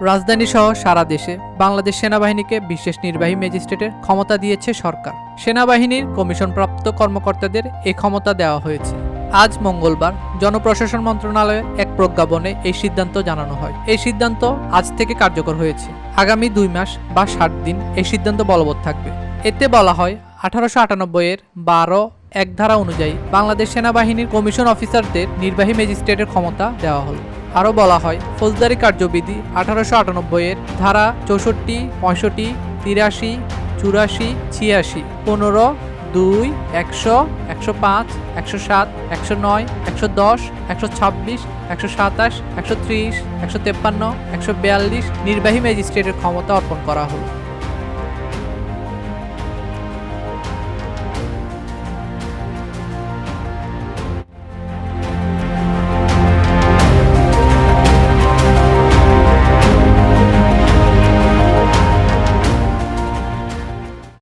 রাজধানী সহ সারা দেশে বাংলাদেশ সেনাবাহিনীকে বিশেষ নির্বাহী ম্যাজিস্ট্রেটের ক্ষমতা দিয়েছে সরকার। সেনাবাহিনীর কমিশনপ্রাপ্ত কর্মকর্তাদের এ ক্ষমতা দেওয়া হয়েছে। আজ মঙ্গলবার জনপ্রশাসন মন্ত্রণালয়ের এক প্রজ্ঞাপনে এই সিদ্ধান্ত জানানো হয়। এই সিদ্ধান্ত আজ থেকে কার্যকর হয়েছে। আগামী দুই মাস বা ষাট দিন এই সিদ্ধান্ত বলবৎ থাকবে। এতে বলা হয়, আঠারোশো আটানব্বই এর বারো এক ধারা অনুযায়ী বাংলাদেশ সেনাবাহিনীর কমিশন অফিসারদের নির্বাহী ম্যাজিস্ট্রেটের ক্ষমতা দেওয়া হলো। আরও বলা হয়, ফৌজদারি কার্যবিধি আঠারোশো আটানব্বই এর ধারা চৌষট্টি, পঁয়ষট্টি, তিরাশি, চুরাশি, ছিয়াশি, পনেরো, দুই, একশো একশো পাঁচ, একশো সাত, একশো নয়, একশো দশ, একশো ছাব্বিশ, একশো সাতাশ, একশো ত্রিশ, একশো তেপ্পান্ন, একশো বিয়াল্লিশ নির্বাহী ম্যাজিস্ট্রেটের ক্ষমতা অর্পণ করা হলো